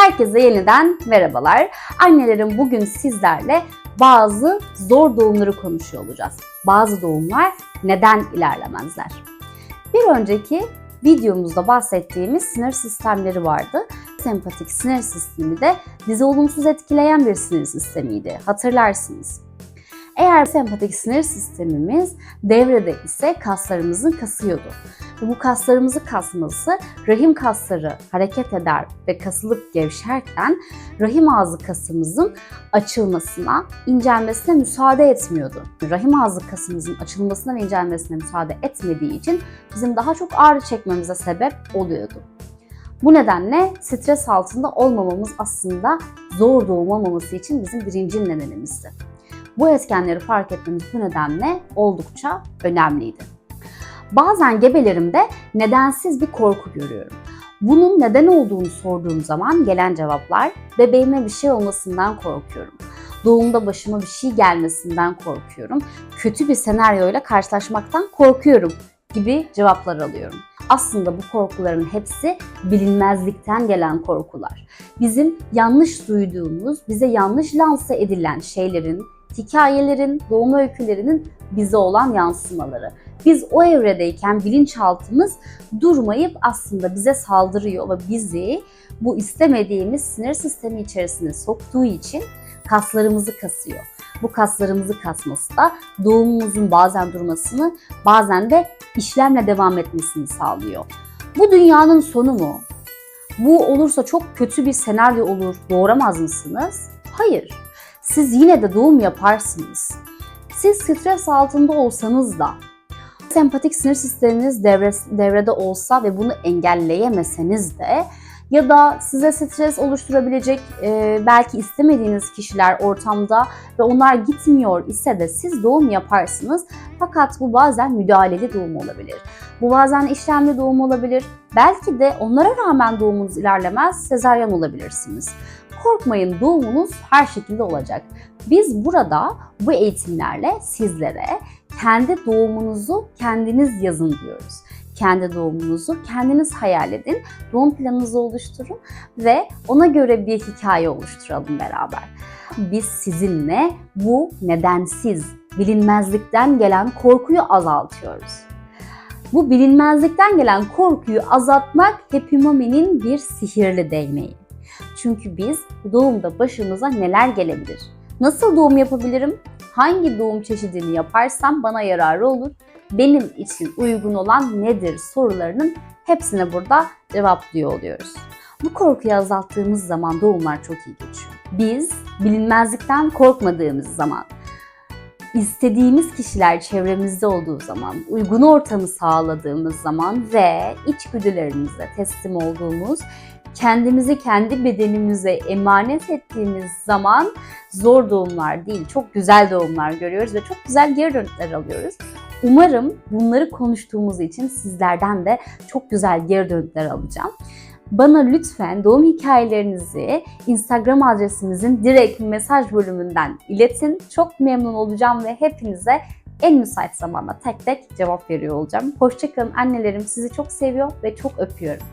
Herkese yeniden merhabalar. Annelerim bugün sizlerle bazı zor doğumları konuşuyor olacağız. Bazı doğumlar neden ilerlemezler? Bir önceki videomuzda bahsettiğimiz sinir sistemleri vardı. Sempatik sinir sistemi de bizi olumsuz etkileyen bir sinir sistemiydi. Hatırlarsınız. Eğer sempatik sinir sistemimiz devrede ise kaslarımızın kasıyordu. Ve bu kaslarımızı kasması rahim kasları hareket eder ve kasılıp gevşerken rahim ağzı kasımızın açılmasına, incelmesine müsaade etmiyordu. Rahim ağzı kasımızın açılmasına ve incelmesine müsaade etmediği için bizim daha çok ağrı çekmemize sebep oluyordu. Bu nedenle stres altında olmamamız aslında zor doğum olmaması için bizim birinci nedenimizdi. Bu etkenleri fark etmemiz bu nedenle oldukça önemliydi. Bazen gebelerimde nedensiz bir korku görüyorum. Bunun neden olduğunu sorduğum zaman gelen cevaplar bebeğime bir şey olmasından korkuyorum. Doğumda başıma bir şey gelmesinden korkuyorum. Kötü bir senaryoyla karşılaşmaktan korkuyorum gibi cevaplar alıyorum. Aslında bu korkuların hepsi bilinmezlikten gelen korkular. Bizim yanlış duyduğumuz, bize yanlış lanse edilen şeylerin, hikayelerin, doğum öykülerinin bize olan yansımaları. Biz o evredeyken bilinçaltımız durmayıp aslında bize saldırıyor ve bizi bu istemediğimiz sinir sistemi içerisine soktuğu için kaslarımızı kasıyor. Bu kaslarımızı kasması da doğumumuzun bazen durmasını, bazen de işlemle devam etmesini sağlıyor. Bu dünyanın sonu mu? Bu olursa çok kötü bir senaryo olur, doğuramaz mısınız? Hayır. Siz yine de doğum yaparsınız. Siz stres altında olsanız da, sempatik sinir sisteminiz devre, devrede olsa ve bunu engelleyemeseniz de ya da size stres oluşturabilecek e, belki istemediğiniz kişiler ortamda ve onlar gitmiyor ise de siz doğum yaparsınız. Fakat bu bazen müdahaleli doğum olabilir. Bu bazen işlemli doğum olabilir. Belki de onlara rağmen doğumunuz ilerlemez, sezaryen olabilirsiniz. Korkmayın doğumunuz her şekilde olacak. Biz burada bu eğitimlerle sizlere kendi doğumunuzu kendiniz yazın diyoruz kendi doğumunuzu kendiniz hayal edin. Doğum planınızı oluşturun ve ona göre bir hikaye oluşturalım beraber. Biz sizinle bu nedensiz, bilinmezlikten gelen korkuyu azaltıyoruz. Bu bilinmezlikten gelen korkuyu azaltmak Hepimami'nin bir sihirli değneği. Çünkü biz doğumda başımıza neler gelebilir? Nasıl doğum yapabilirim? Hangi doğum çeşidini yaparsam bana yararı olur? benim için uygun olan nedir sorularının hepsine burada cevaplıyor oluyoruz. Bu korkuyu azalttığımız zaman doğumlar çok iyi geçiyor. Biz bilinmezlikten korkmadığımız zaman, istediğimiz kişiler çevremizde olduğu zaman, uygun ortamı sağladığımız zaman ve içgüdülerimize teslim olduğumuz, kendimizi kendi bedenimize emanet ettiğimiz zaman zor doğumlar değil, çok güzel doğumlar görüyoruz ve çok güzel geri dönütler alıyoruz. Umarım bunları konuştuğumuz için sizlerden de çok güzel geri dönütler alacağım. Bana lütfen doğum hikayelerinizi Instagram adresimizin direkt mesaj bölümünden iletin. Çok memnun olacağım ve hepinize en müsait zamanda tek tek cevap veriyor olacağım. Hoşçakalın annelerim sizi çok seviyor ve çok öpüyorum.